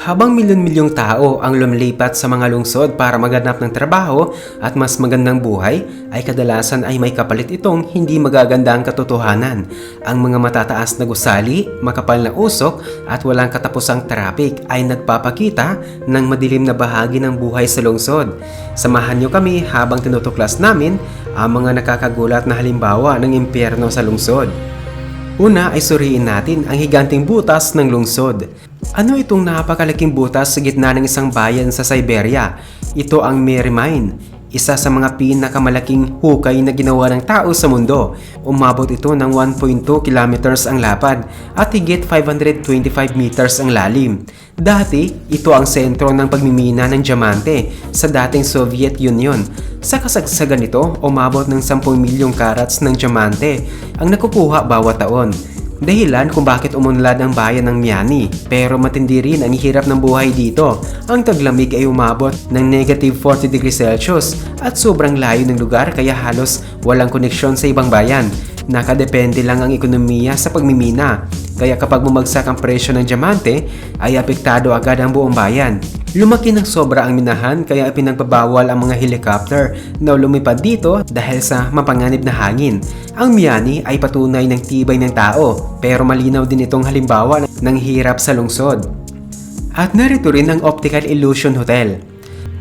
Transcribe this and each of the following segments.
Habang milyon-milyong tao ang lumilipat sa mga lungsod para maganap ng trabaho at mas magandang buhay, ay kadalasan ay may kapalit itong hindi magagandang katotohanan. Ang mga matataas na gusali, makapal na usok at walang katapusang traffic ay nagpapakita ng madilim na bahagi ng buhay sa lungsod. Samahan niyo kami habang tinutuklas namin ang mga nakakagulat na halimbawa ng impyerno sa lungsod. Una ay suriin natin ang higanting butas ng lungsod. Ano itong napakalaking butas sa gitna ng isang bayan sa Siberia? Ito ang Mary Mine, isa sa mga pinakamalaking hukay na ginawa ng tao sa mundo. Umabot ito ng 1.2 kilometers ang lapad at higit 525 meters ang lalim. Dati, ito ang sentro ng pagmimina ng diamante sa dating Soviet Union. Sa kasagsagan nito, umabot ng 10 milyong karats ng diamante ang nakukuha bawat taon. Dahilan kung bakit umunlad ang bayan ng Miami. Pero matindi rin ang hirap ng buhay dito. Ang taglamig ay umabot ng negative 40 degrees Celsius at sobrang layo ng lugar kaya halos walang koneksyon sa ibang bayan. Nakadepende lang ang ekonomiya sa pagmimina. Kaya kapag bumagsak ang presyo ng diamante, ay apektado agad ang buong bayan. Lumaki ng sobra ang minahan kaya ipinagbabawal ang mga helicopter na lumipad dito dahil sa mapanganib na hangin. Ang Miami ay patunay ng tibay ng tao pero malinaw din itong halimbawa ng hirap sa lungsod. At narito rin ang Optical Illusion Hotel.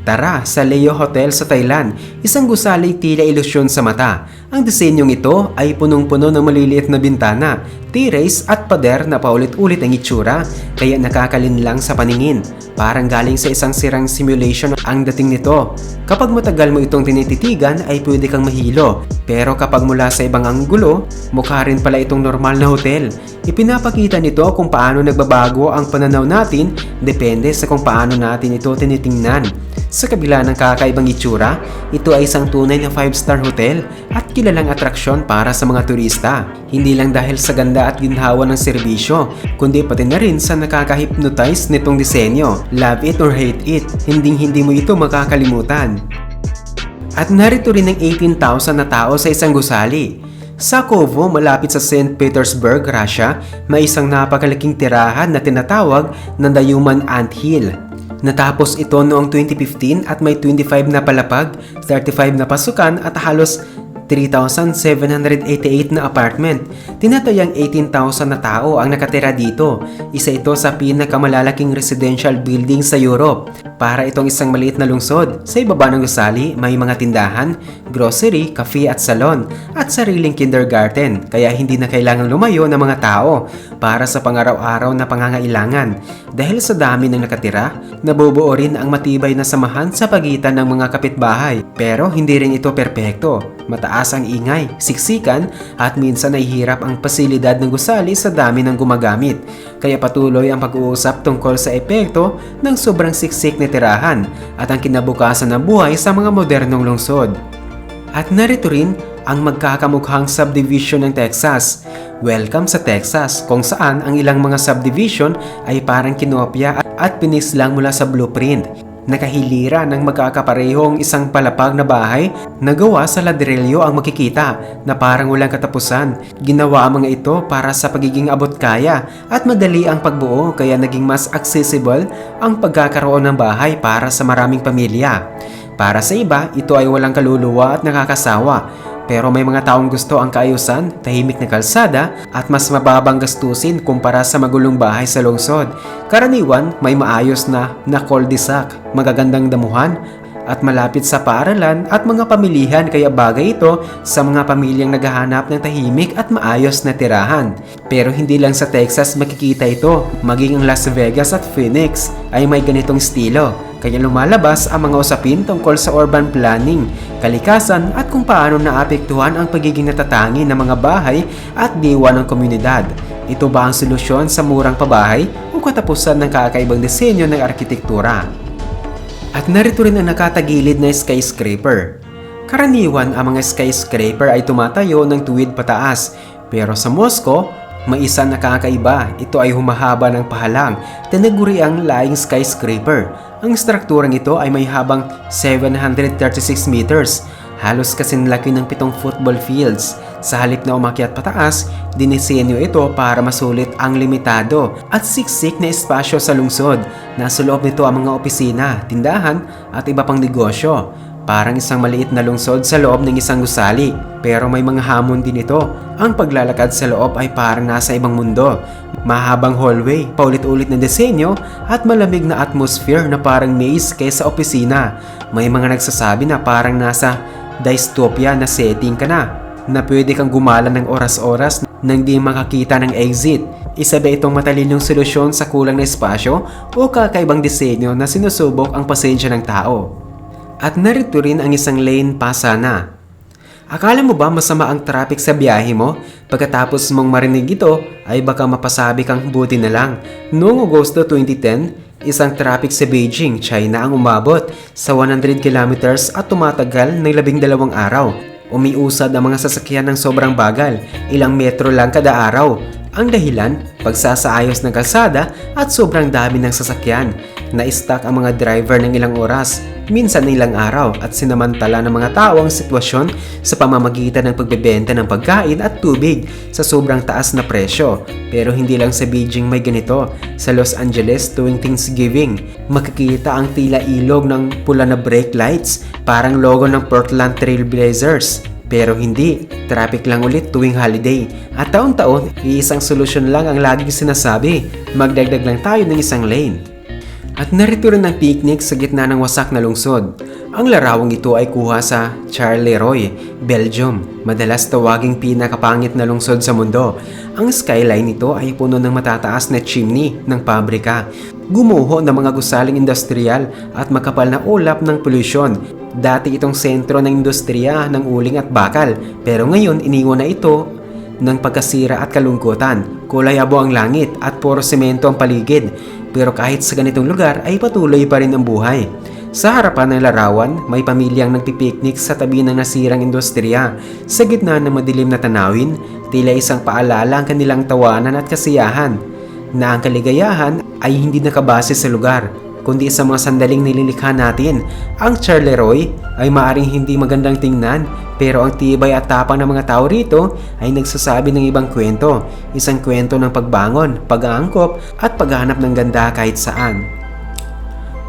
Tara sa Leo Hotel sa Thailand, isang gusaling tila ilusyon sa mata. Ang disenyong ito ay punong-puno ng maliliit na bintana, tirays at pader na paulit-ulit ang itsura kaya nakakalinlang sa paningin. Parang galing sa isang sirang simulation ang dating nito. Kapag matagal mo itong tinititigan ay pwede kang mahilo. Pero kapag mula sa ibang anggulo, mukha rin pala itong normal na hotel. Ipinapakita nito kung paano nagbabago ang pananaw natin depende sa kung paano natin ito tinitingnan. Sa kabila ng kakaibang itsura, ito ay isang tunay na 5-star hotel at kilalang atraksyon para sa mga turista. Hindi lang dahil sa ganda at ginhawa ng serbisyo, kundi pati na rin sa nakaka-hypnotize nitong disenyo. Love it or hate it, hinding hindi mo ito makakalimutan. At narito rin ang 18,000 na tao sa isang gusali. Sa Kovo, malapit sa St. Petersburg, Russia, may isang napakalaking tirahan na tinatawag na The Human Ant Hill. Natapos ito noong 2015 at may 25 na palapag, 35 na pasukan at halos 3,788 na apartment. Tinatayang 18,000 na tao ang nakatira dito. Isa ito sa pinakamalalaking residential building sa Europe. Para itong isang maliit na lungsod. Sa ibaba ng gusali, may mga tindahan, grocery, cafe at salon, at sariling kindergarten. Kaya hindi na kailangang lumayo ng mga tao para sa pangaraw-araw na pangangailangan. Dahil sa dami ng nakatira, nabubuo rin ang matibay na samahan sa pagitan ng mga kapitbahay. Pero hindi rin ito perpekto. Mataas ang ingay, siksikan at minsan ay hirap ang pasilidad ng gusali sa dami ng gumagamit. Kaya patuloy ang pag-uusap tungkol sa epekto ng sobrang siksik na tirahan at ang kinabukasan ng buhay sa mga modernong lungsod. At narito rin ang magkakamukhang subdivision ng Texas. Welcome sa Texas kung saan ang ilang mga subdivision ay parang kinopya at pinislang mula sa blueprint nakahilira ng magkakaparehong isang palapag na bahay na gawa sa ladrilyo ang makikita na parang walang katapusan. Ginawa ang mga ito para sa pagiging abot kaya at madali ang pagbuo kaya naging mas accessible ang pagkakaroon ng bahay para sa maraming pamilya. Para sa iba, ito ay walang kaluluwa at nakakasawa pero may mga taong gusto ang kaayusan, tahimik na kalsada at mas mababang gastusin kumpara sa magulong bahay sa lungsod. Karaniwan, may maayos na na cul-de-sac, magagandang damuhan at malapit sa paaralan at mga pamilihan kaya bagay ito sa mga pamilyang naghahanap ng tahimik at maayos na tirahan. Pero hindi lang sa Texas makikita ito, maging ang Las Vegas at Phoenix ay may ganitong estilo. Kaya lumalabas ang mga usapin tungkol sa urban planning, kalikasan at kung paano naapektuhan ang pagiging natatangi ng mga bahay at diwa ng komunidad. Ito ba ang solusyon sa murang pabahay o katapusan ng kakaibang disenyo ng arkitektura? At narito rin ang nakatagilid na skyscraper. Karaniwan ang mga skyscraper ay tumatayo ng tuwid pataas, pero sa Moscow, may isa na kakaiba. Ito ay humahaba ng pahalang, tinaguri ang Lying Skyscraper. Ang strukturang ito ay may habang 736 meters, halos kasinlaki ng pitong football fields. Sa halip na umakyat pataas, dinisenyo ito para masulit ang limitado at siksik na espasyo sa lungsod. Nasa loob nito ang mga opisina, tindahan at iba pang negosyo. Parang isang maliit na lungsod sa loob ng isang gusali. Pero may mga hamon din ito. Ang paglalakad sa loob ay parang nasa ibang mundo. Mahabang hallway, paulit-ulit na disenyo at malamig na atmosphere na parang maze kaysa opisina. May mga nagsasabi na parang nasa dystopia na setting ka na na pwede kang gumala ng oras-oras nang di makakita ng exit. Isa ba itong matalinong solusyon sa kulang na espasyo o kakaibang disenyo na sinusubok ang pasensya ng tao? At narito rin ang isang lane pa sana. Akala mo ba masama ang traffic sa biyahe mo? Pagkatapos mong marinig ito, ay baka mapasabi kang buti na lang. Noong Agosto 2010, isang traffic sa Beijing, China ang umabot sa 100 kilometers at tumatagal ng labing dalawang araw. Umiusad ang mga sasakyan ng sobrang bagal, ilang metro lang kada araw. Ang dahilan, pagsasaayos ng kalsada at sobrang dami ng sasakyan. Na-stuck ang mga driver ng ilang oras, minsan ng ilang araw at sinamantala ng mga tao ang sitwasyon sa pamamagitan ng pagbebenta ng pagkain at tubig sa sobrang taas na presyo. Pero hindi lang sa Beijing may ganito. Sa Los Angeles tuwing Thanksgiving, makikita ang tila ilog ng pula na brake lights, parang logo ng Portland Trail Blazers. Pero hindi, traffic lang ulit tuwing holiday. At taon-taon, iisang solusyon lang ang laging sinasabi. Magdagdag lang tayo ng isang lane. At narito rin ang picnic sa gitna ng wasak na lungsod. Ang larawang ito ay kuha sa Charleroi, Belgium, madalas tawaging pinakapangit na lungsod sa mundo. Ang skyline nito ay puno ng matataas na chimney ng pabrika, gumuho ng mga gusaling industrial at makapal na ulap ng polusyon. Dati itong sentro ng industriya ng uling at bakal, pero ngayon iniwan na ito ng pagkasira at kalungkutan. Kulay abo ang langit at puro semento ang paligid. Pero kahit sa ganitong lugar ay patuloy pa rin ang buhay. Sa harapan ng larawan, may pamilyang nagpipiknik sa tabi ng nasirang industriya. Sa gitna ng madilim na tanawin, tila isang paalala ang kanilang tawanan at kasiyahan na ang kaligayahan ay hindi nakabase sa lugar, kundi sa mga sandaling nililikha natin. Ang Charleroi ay maaring hindi magandang tingnan, pero ang tibay at tapang ng mga tao rito ay nagsasabi ng ibang kwento. Isang kwento ng pagbangon, pag-aangkop at paghanap ng ganda kahit saan.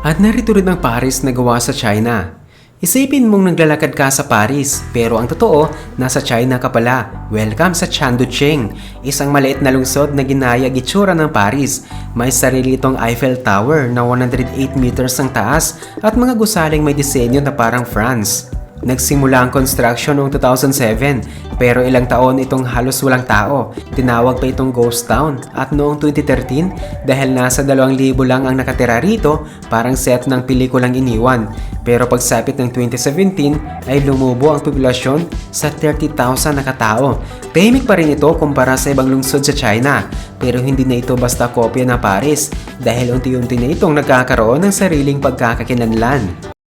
At narito rin ang Paris na gawa sa China. Isipin mong naglalakad ka sa Paris, pero ang totoo, nasa China ka pala. Welcome sa Chanducheng, isang maliit na lungsod na ginaya gitsura ng Paris. May sarili itong Eiffel Tower na 108 meters ang taas at mga gusaling may disenyo na parang France. Nagsimula ang construction noong 2007 pero ilang taon itong halos walang tao. Tinawag pa itong ghost town at noong 2013 dahil nasa 2,000 lang ang nakatira rito parang set ng pelikulang iniwan. Pero pagsapit ng 2017 ay lumubo ang populasyon sa 30,000 na katao. Tahimik pa rin ito kumpara sa ibang lungsod sa China pero hindi na ito basta kopya ng Paris dahil unti-unti na itong nagkakaroon ng sariling pagkakakinanlan.